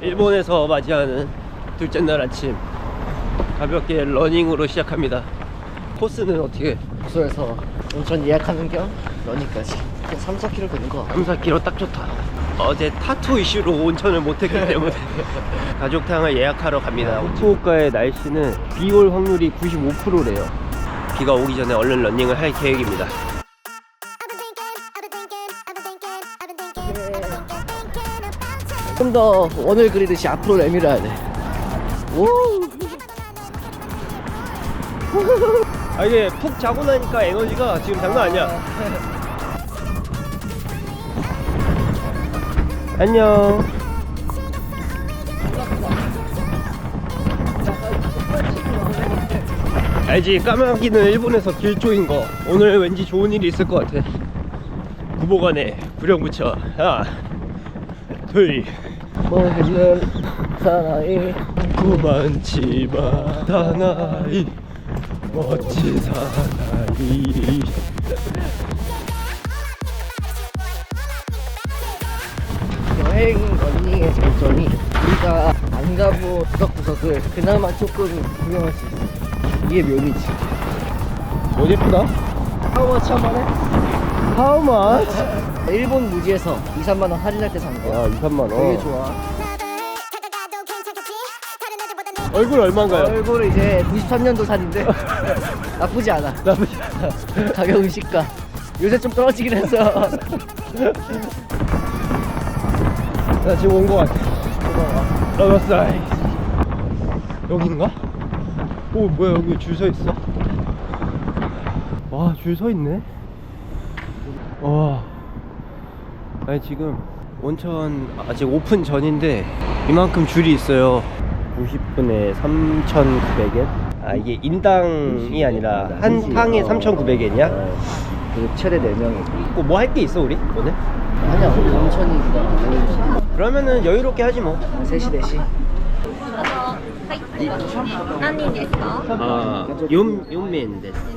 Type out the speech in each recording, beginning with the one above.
일본에서 맞이하는 둘째 날 아침. 가볍게 러닝으로 시작합니다. 코스는 어떻게? 부서에서 온천 예약하는 겸 러닝까지. 3, 4km 되는 거. 3, 4km 딱 좋다. 어제 타투 이슈로 온천을 못했기 때문에. 가족탕을 예약하러 갑니다. 후쿠오카의 날씨는 비 올 확률이 95%래요. 비가 오기 전에 얼른 러닝을 할 계획입니다 좀더 원을 그리듯이 앞으로 내밀어야 돼. 오! 아 이게 푹 자고 나니까 에너지가 지금 장난 아니야. 안녕. 알지? 까마귀는 일본에서 길조인 거. 오늘 왠지 좋은 일이 있을 것 같아. 구보관에 구령 붙여. 하나 둘 멋있는 사나이. 고만치마 사나이. 멋진 사나이. 여행 러닝의 장점이 우리가 안 가본 구석구석을 그나마 조금 구경할 수 있어. 이게 묘미지. 옷 예쁘다? How much 한 번에? How much? 일본 무지에서 2, 3만원 할인할 때산야 거야 2, 3만 되게 원 좋아. 얼굴 얼마인가요? 얼굴은 이제 93년도 산인데 나쁘지 않아. 나쁘지 가격은 시가. 요새 좀 떨어지긴 했어. 나 지금 온 거 같아. 러버사이 여긴가? 오 뭐야 여기 줄 서 있어? 와 줄 서 있네 와 아니 지금 온천 아직 오픈 전인데 이만큼 줄이 있어요 90분에 3,900엔 아 이게 인당이 아니라 한 탕에 3,900엔이야? 그리고 최대 4명이고 뭐 할 게 있어 우리 오늘? 아니야 우리 온천이니까 알려주지 그러면은 여유롭게 하지 뭐 3시 4시 何人ですかあ4, 4名です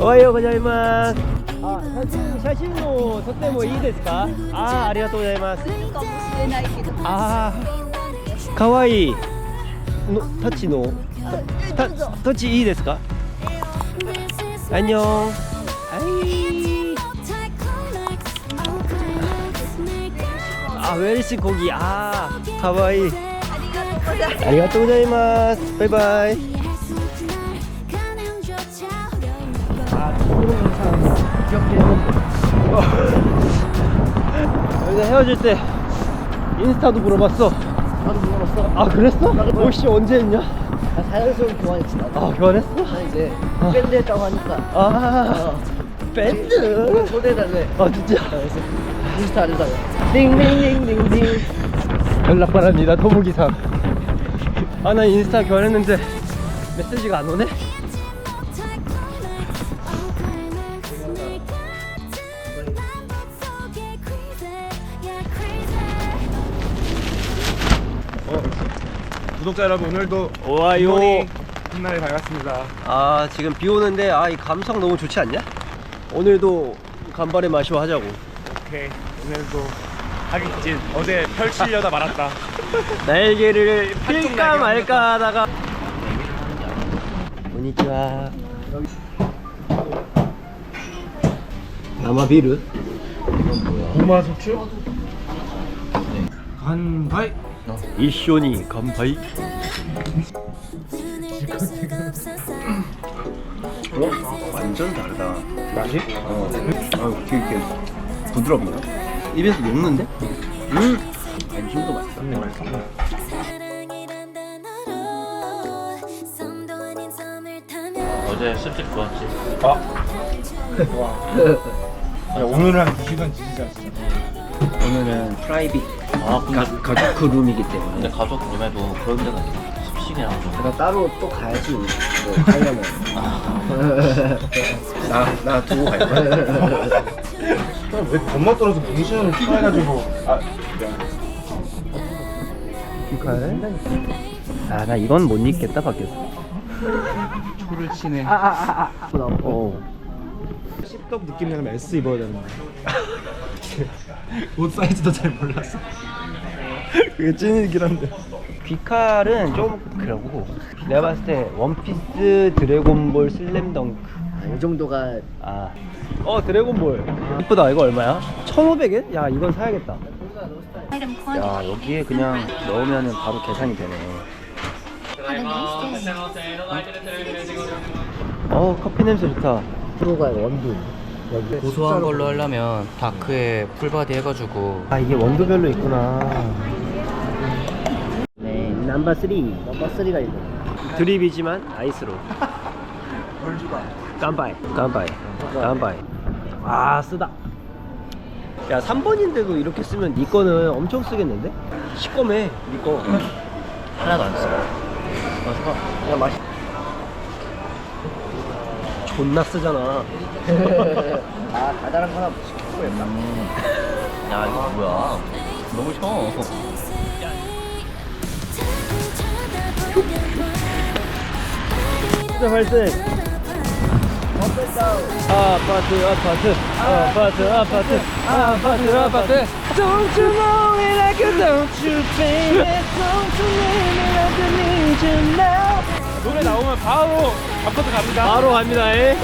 おはようございます。あ写真も撮ってもいいですか？あありがとうございます。ああ可愛い。のたちのたたちい。い。ですか？あんにょん。はい。あウェルシコギああ可愛い。ありがとうござい。ます。バイバイ。 영상 기억해 여기서 헤어질 때 인스타도 물어봤어 나도 물어봤어 아 그랬어? 혹시 언제 했냐? 나 자연스러운 교환했지 나도 아 교환했어? 나 이제 아. 밴드 했다고 하니까 아 어. 밴드 초대해달래 아 진짜 그래서 인스타 알려달래 띵띵띵띵띵 연락 바랍니다 토무기상 아나 인스타 교환했는데 메시지가 안 오네? 구독자 여러분 오늘도 오하요. 훗날에 반갑습니다. 아 지금 비 오는데 아 이 감성 너무 좋지 않냐? 오늘도 간발의 마시오 하자고. 오케이. 오늘도 하기 진. 어제 펼치려다 말았다. 날개를 필까 말까 하다가. 고니치와. 남아비르 고마 소추? 간바 간파이 어? 완전 다르다 맛이? 어, 어 되게 이렇게 부드럽네 입에서 녹는데? 음! 안심도 음, 맛있어. 어제 습식 좋았지. 야, 오늘은 한 2시간 지지자 진짜. 오늘은 프라이빗 아 근데, 가족 그 룸이기 때문에. 근데 가족 룸에도 그런 데가 있어 습식이랑 좀 내가 따로 또 가야지. 뭐 하려면. 나 나 두고 갈 거야. 왜 겁나 떨어서 문신을 추가해가지고 아 귀칼. 아, 나 이건 못 입겠다, 밖에서. 초를 치네. 어. 씹덕 느낌 나면 S 입어야 되는데. 옷 사이즈도 잘 몰랐어. 그게 찐이긴 한데. 귀칼은 좀 그러고. 내가 봤을 때 원피스, 드래곤볼, 슬램덩크. 이 정도가 아. 어, 드래곤볼. 이쁘다. 이거 얼마야? 1,500엔? 야, 이건 사야겠다. 야, 여기에 그냥 넣으면은 바로 계산이 되네. 어, 커피 냄새 좋다. 프로가 원두. 여기 고소한 걸로 하려면 다크에 풀바디 해가지고 아, 이게 원두별로 있구나. 네. 넘버 3. 넘버 3가 있고. 드립이지만 아이스로. 깜바이, 깜바이, 깜바이. 아 쓰다. 야 3번인데도 이렇게 쓰면 네 거는 엄청 쓰겠는데? 시꺼매 네 거. 하나도 안 써. 그냥 맛이. 존나 쓰잖아. 아 달달한 거 하나 시켜보겠다. 야 이거 뭐야 너무 셔 진짜 발생. 아파트 아파트 아파트 아파트 아파트 아파트 Don't you know me like you don't you baby Don't you know me like you need you now 노래 나오면 바로 아파트 갑니다. 바로 갑니다. 에.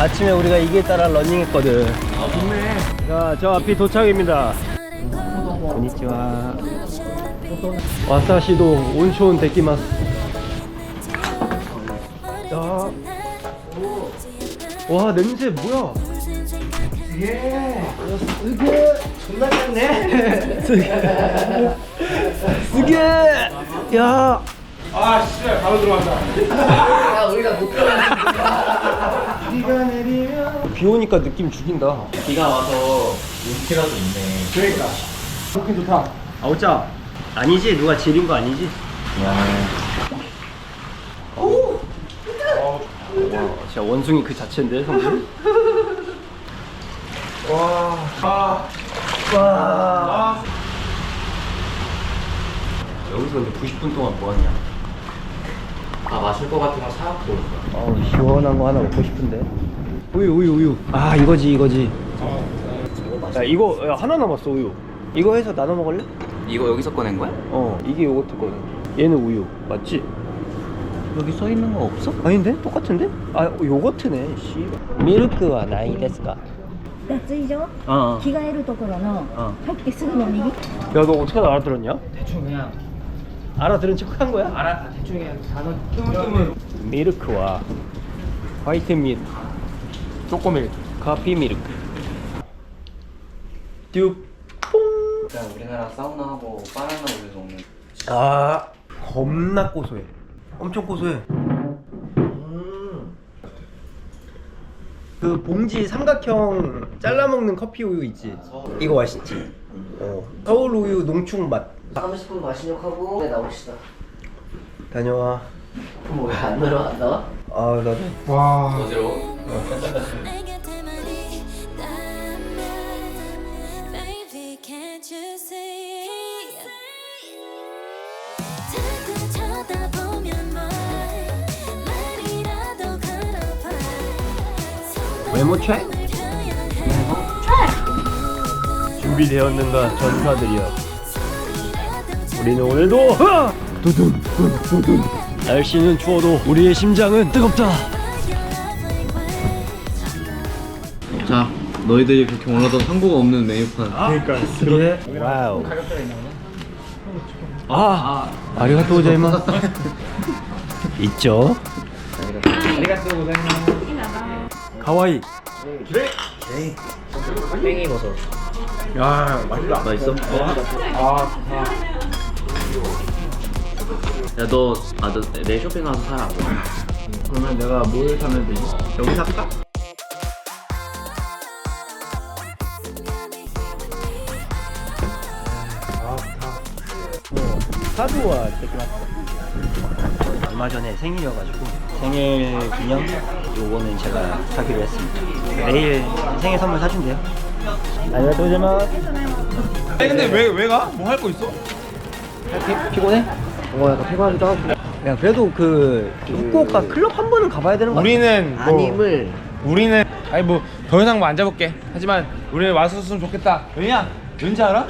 아침에 우리가 이게 따라 러닝했거든. 아 좋네. 자, 저 앞이 도착입니다. konnichiwa. 와사시도 온촌 데키마스. 야. 와, 냄새 뭐야? 존나 짰네. 쓰게. 야. 아 씨발 바로 들어간다. 아 우리가 못 들어가는 비 오니까 느낌 죽인다. 비가 와서 윤기라도 있네 그러니까. 좋긴 좋다. 아우짜. 아니지? 누가 지린 거 아니지? 오. 와, 진짜 원숭이 그 자체인데 성분. 와. 아. 와. 여기서 근데 90분 동안 뭐 하냐? 아 마실 거 같은 거 사갖고 올 거야 어우 시원한 거 하나 먹고 싶은데. 우유 우유 우유. 아 이거지 이거지. 야 이거 야, 하나 남았어 우유. 이거 해서 나눠 먹을래? 이거 여기서 꺼낸 거야? 어 이게 요거트거든. 얘는 우유 맞지? 여기 써 있는 거 없어? 아닌데? 똑같은데? 아 요거트네. 씨. 미르크와 나이 데스까? 脱衣所 어. 着替えるところのあ入ってすぐの右 야 너 어떻게 알아들었냐? 대충 그냥 알아들은 척 한 거야? 알아 대충 그냥 단어 뜨문뜨문. 미르크와 화이트 밀크, 쪼꼬밀. 커피 밀크. 듀. 그냥 우리나라 사우나하고 바나나 우유에서 먹는 아 겁나 고소해. 엄청 고소해. 그 봉지 삼각형 잘라 먹는 커피 우유 있지. 이거 맛있지. 어. 서울 우유 농축 맛. 30분 마시욕하고 네 나옵시다. 다녀와. 뭐왜안 들어 안 나와? 아 나도. 와. 어지러워? 외모 책? 준비되었는가 전사들이여. 우리는 오늘도 흐아! 두둔 두둔 날씨는 추워도 우리의 심장은 뜨겁다. 자 너희들이 그렇게 원하던 상고가 없는 메뉴판 그러니까. 그래? 와우. 아, 아리가또 고자이마스. 있죠? 가와이. 팽이버섯. 야 맛있다. 맛있어? 아. 야 너 아 너 내 쇼핑 가서 사라 그러면 내가 뭘 사면 되지? 여기 살까? 사부와 데키마스. 얼마 전에 생일이어가지고 생일 기념 요거는 제가 사기로 했습니다. 내일 생일 선물 사준대요. 안녕하세요, 아니 근데 왜 왜 가? 뭐 할 거 있어? 피 곤해? 어 약간 피곤하기도 하고 야 그래도 그 후쿠오카 클럽 한 번은 가봐야 되는 거 같아. 우리는 뭐 아님을 우리는 아니 뭐 더 이상 뭐 안 잡을게. 하지만 우리는 왔었으면 좋겠다. 왜냐? 왠지 알아?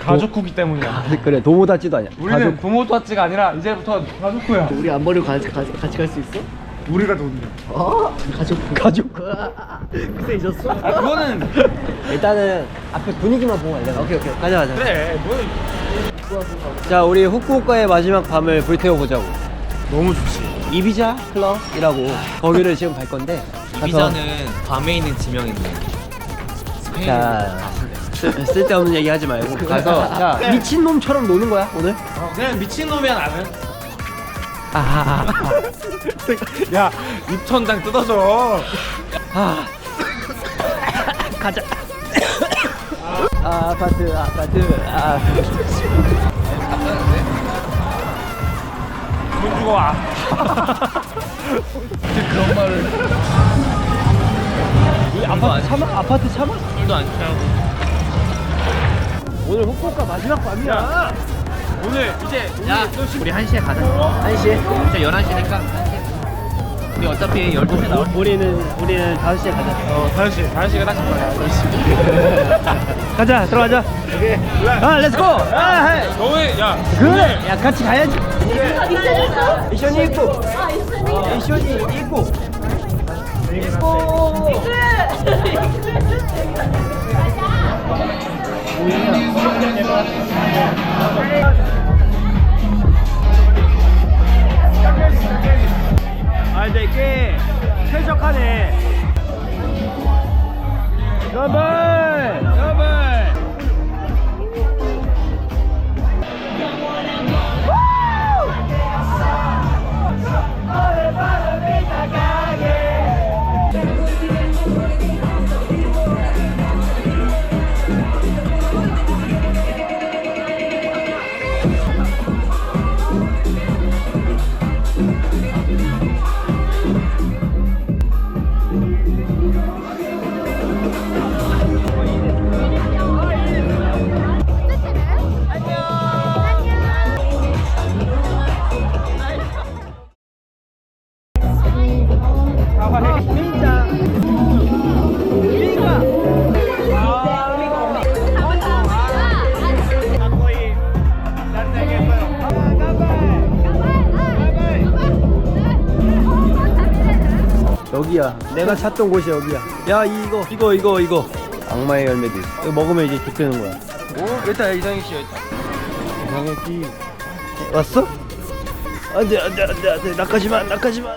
가족 후기 때문이야. 그래 도모다치도 아니야. 우리는 부모 터치가 아니라 이제부터 가족후야. 우리 안 버리고 같이 같이, 같이 갈 수 있어? 우리가 돈이야. 어? 가족 가족. 그때 잊었어? 아 그거는 일단은 앞에 분위기만 보고 갈래. 오케이 오케이. 가자 가자. 그래. 뭐 자 우리 후쿠오카의 마지막 밤을 불태워 보자고. 너무 좋지. 이비자 클럽이라고 거기를 지금 갈 건데. 가서- 밤에 있는 지명인데. 자 쓸- 쓸데없는 얘기 하지 말고 가서 자 미친 놈처럼 노는 거야 오늘. 어, 그냥 미친 놈이야 나는. 아하하. 야 입천장 뜯어져. 아. 가자. 아, 아파트 아파트 아. 돈 주고 와. 이 아파트 참아? 아파트 참아? 술도 안 취하고. 오늘 후쿠오카 마지막 밤이야. 오늘 이제 야, 우리 1시에 가자. 1시에? 진짜 11시니까 1시에. 우리 어차피 12시에 나올 우리는 우리는 5시에 가자. 어 다현 씨, 다현 씨가 딱 거야. 가자 들어가자. 오케이. 아 렛츠고. 아 헤이. 너왜 야? 그래. 야 같이 가야지. 이션이 있고. 이션이 있고. 아 근데 꽤 쾌적하네. 더 여기야. 내가 찾던 곳이 여기야. 야 이거 이거 이거 이거. 악마의 열매도 있어. 이거 먹으면 이제 굽히는 거야. 오 일단 이상희 씨 여기 있다. 이상희 씨 왔어? 안돼 안돼 안돼 안돼 나까지만 나까지만.